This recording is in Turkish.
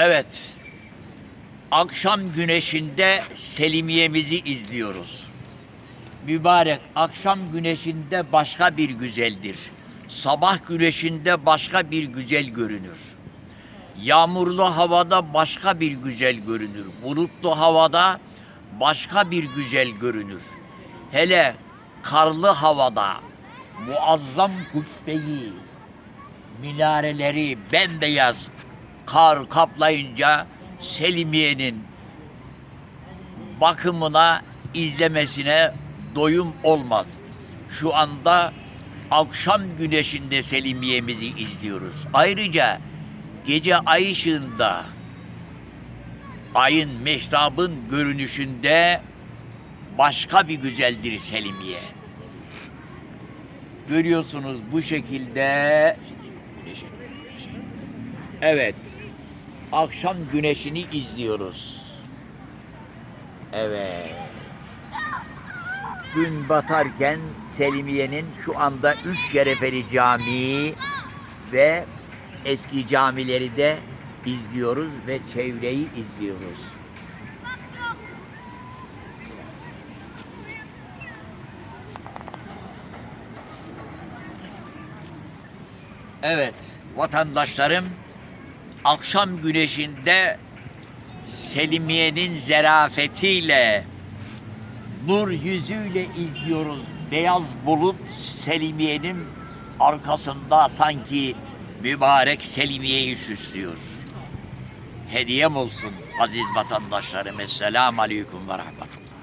Evet. Akşam güneşinde Selimiye'mizi izliyoruz. Mübarek akşam güneşinde başka bir güzeldir. Sabah güneşinde başka bir güzel görünür. Yağmurlu havada başka bir güzel görünür. Bulutlu havada başka bir güzel görünür. Hele karlı havada muazzam kubbeyi, minareleri bembeyaz kar kaplayınca Selimiye'nin bakımına, izlemesine doyum olmaz. Şu anda akşam güneşinde Selimiye'mizi izliyoruz. Ayrıca gece ay ışığında ayın mehtabın görünüşünde başka bir güzeldir Selimiye. Görüyorsunuz bu şekilde Evet. Akşam güneşini izliyoruz. Evet. Gün batarken Selimiye'nin şu anda Üç Şerefeli Camii ve eski camileri de izliyoruz ve çevreyi izliyoruz. Evet, vatandaşlarım akşam güneşinde Selimiye'nin zerafetiyle nur yüzüyle izliyoruz. Beyaz bulut Selimiye'nin arkasında sanki mübarek Selimiye'yi süslüyor. Hediyem olsun aziz vatandaşlarım. Esselamu Aleyküm ve Rahmetullah.